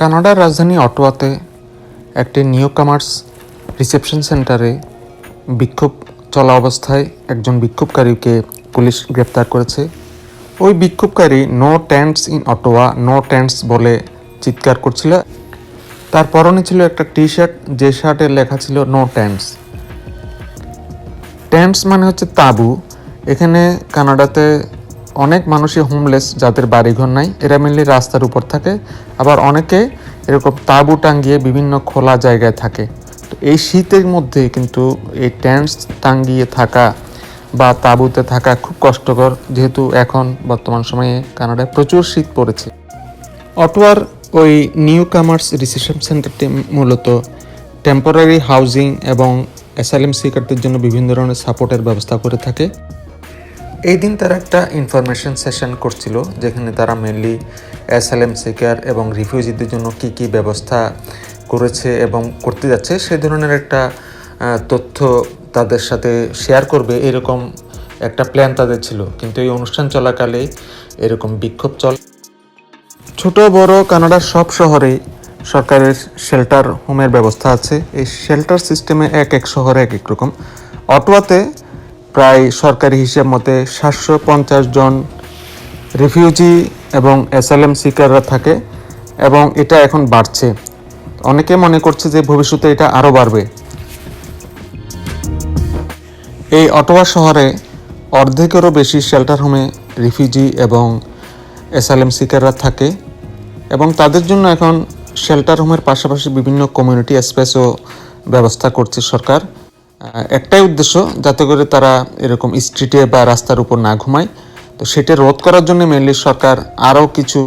কানাডার রাজধানী অটোয়াতে একটি নিউ কামার্স রিসেপশন সেন্টারে বিক্ষোভ চলা অবস্থায় একজন বিক্ষোভকারীকে পুলিশ গ্রেপ্তার করেছে। ওই বিক্ষোভকারী no tents in Ottawa no tents বলে চিৎকার করছিল। তার পরনে ছিল একটা টি শার্ট যে শার্টের লেখা ছিল নো ট্যান্টস ট্যান্টস মানে হচ্ছে তাঁবু। এখানে কানাডাতে অনেক মানুষই হোমলেস যাদের বাড়িঘর নাই। এরা মেনলি রাস্তার উপর থাকে। আবার অনেকে এরকম তাঁবু টাঙ্গিয়ে বিভিন্ন খোলা জায়গায় থাকে। তো এই শীতের মধ্যে কিন্তু এই ট্যান্টস টাঙ্গিয়ে থাকা বা তাঁবুতে থাকা খুব কষ্টকর। যেহেতু এখন বর্তমান সময়ে কানাডায় প্রচুর শীত পড়েছে। অটোয়ার ওই নিউ কামার্স রিসেপশন সেন্টারটি মূলত টেম্পোরারি হাউজিং এবং অ্যাসাইলাম সিকারদের জন্য বিভিন্ন ধরনের সাপোর্টের ব্যবস্থা করে থাকে। এই দিন তারা একটা ইনফরমেশন সেশন করছিল, যেখানে তারা মেনলি অ্যাসাইলাম সিকার এবং রিফিউজিদের জন্য কি কি ব্যবস্থা করেছে এবং করতে যাচ্ছে সেই ধরনের একটা তথ্য তাদের সাথে শেয়ার করবে, এরকম একটা প্ল্যান তাদের ছিল। কিন্তু এই অনুষ্ঠান চলাকালে এরকম বিক্ষোভ চল ছোট, বড় কানাডার সব শহরে সরকারের শেল্টার হোমের ব্যবস্থা আছে। এই শেল্টার সিস্টেমে এক এক শহরে এক এক রকম। অটোয়াতে প্রায় সরকারি হিসেব মতে সাতশো পঞ্চাশ জন রিফিউজি এবং অ্যাসাইলাম সিকাররা থাকে এবং এটা এখন বাড়ছে। অনেকে মনে করছে যে ভবিষ্যতে এটা আরও বাড়বে। এই অটোয়া শহরে অর্ধেকেরও বেশি শেল্টার হোমে রিফিউজি এবং অ্যাসাইলাম সিকাররা থাকে এবং তাদের জন্য এখন শেল্টার হোমের পাশাপাশি বিভিন্ন কমিউনিটি স্পেসও ব্যবস্থা করছে সরকার। একটাই উদ্দেশ্য যাতে করে তারা এরকম স্ট্রিটে বা রাস্তার উপর না ঘুমায়। তো সেটা রোধ করার জন্য মেনলি সরকার আরও কিছু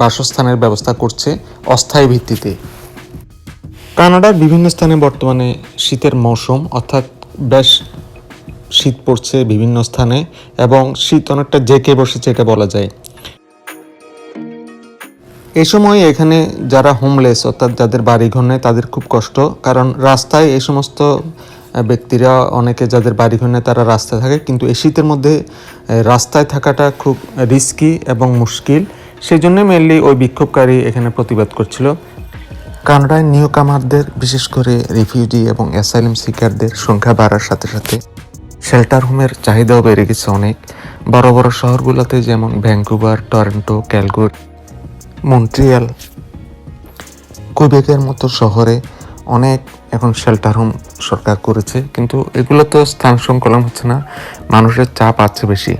বাসস্থানের ব্যবস্থা করছে অস্থায়ী ভিত্তিতে। কানাডার বিভিন্ন স্থানে বর্তমানে শীতের মৌসুম, অর্থাৎ বেশ শীত পড়ছে বিভিন্ন স্থানে এবং শীত অনেকটা জেকে বসেছে এটা বলা যায়। এই সময় এখানে যারা হোমলেস অর্থাৎ যাদের বাড়িঘর নেই, তাদের খুব কষ্ট, কারণ রাস্তায় এই সমস্ত ব্যক্তিরা অনেকে যাদের বাড়িঘর নেই তারা রাস্তায় থাকে, কিন্তু এই শীতের মধ্যে রাস্তায় থাকাটা খুব রিস্কি এবং মুশকিল। সেই জন্য মেনলি ওই বিক্ষোভকারী এখানে প্রতিবাদ করছিল। কানাডায় নিউ কামারদের বিশেষ করে রিফিউজি এবং অ্যাসাইলাম সিকারদের সংখ্যা বাড়ার সাথে সাথে শেল্টার হোমের চাহিদাও বেড়ে গেছে অনেক। বড় বড় শহরগুলোতে যেমন ভ্যাঙ্কুভার টরেন্টো ক্যালগুট মন্ট্রিয়াল কুইবেকের মতো শহরে অনেক এখন শেল্টার হোম সরকার করেছে, কিন্তু এগুলো তো স্থান সংকলন হচ্ছে না, মানুষের চাপ আছে বেশি।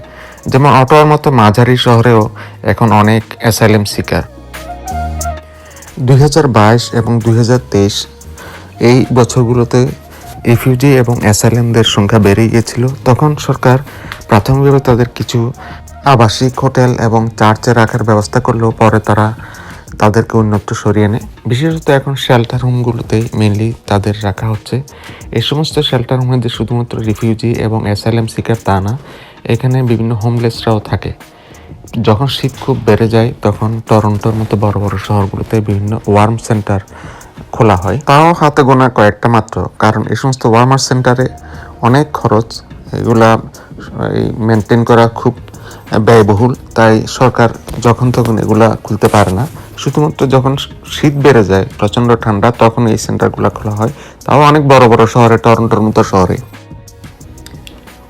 যেমন অটোয়ার মতো মাঝারি শহরেও এখন অনেক অ্যাসাইলেম শিকার দুই হাজার বাইশ এবং দুই হাজার তেইশ এই বছরগুলোতে রিফিউজি এবং অ্যাসাইলেমদের সংখ্যা বেড়ে গিয়েছিল। তখন সরকার প্রাথমিকভাবে তাদের কিছু আবাসিক হোটেল এবং চার্চে রাখার ব্যবস্থা করলেও পরে তারা তাদেরকে অন্যত্র সরিয়ে নেয় বিশেষত এখন শেল্টার হোমগুলোতেই মেনলি তাদের রাখা হচ্ছে। এই সমস্ত শেল্টার হোমে যে শুধুমাত্র রিফিউজি এবং অ্যাসাইলেম শিকার তা না, এখানে বিভিন্ন হোমলেসরাও থাকে। যখন শীত খুব বেড়ে যায়, তখন টরন্টোর মতো বড় বড় শহরগুলোতে বিভিন্ন ওয়ার্ম সেন্টার খোলা হয়। তাও হাতে গোনা কয়েকটা মাত্র, কারণ এই সমস্ত ওয়ার্মার সেন্টারে অনেক খরচ, এগুলা মেনটেন করা খুব ব্যয়বহুল। তাই সরকার যখন তখন এগুলা খুলতে পারে না। শুধুমাত্র যখন শীত বেড়ে যায়, প্রচণ্ড ঠান্ডা, তখন এই সেন্টারগুলো খোলা হয়। তাও অনেক বড় বড় শহরে, টরন্টোর মতো শহরে।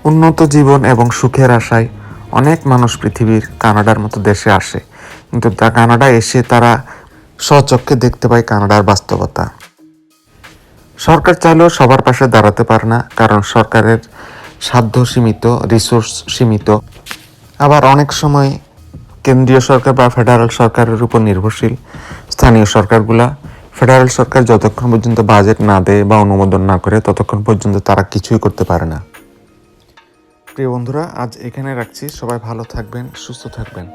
উন্নত জীবন এবং সুখের আশায় অনেক মানুষ পৃথিবীর কানাডার মতো দেশে আসে। কিন্তু তা কানাডা এসে তারা স্বচক্ষে দেখতে পায় কানাডার বাস্তবতা। সরকার চাইলেও সবার পাশে দাঁড়াতে পারে না, কারণ সরকারের সাধ্য সীমিত, রিসোর্স সীমিত। আবার অনেক সময় কেন্দ্রীয় সরকার বা ফেডারেল সরকারের উপর নির্ভরশীল। স্থানীয় সরকারগুলা, ফেডারেল সরকার যতক্ষণ পর্যন্ত বাজেট না দেয় বা অনুমোদন না করে, ততক্ষণ পর্যন্ত তারা কিছুই করতে পারে না। প্রিয় বন্ধুরা, আজ এখানে রাখছি। সবাই ভালো থাকবেন, সুস্থ থাকবেন।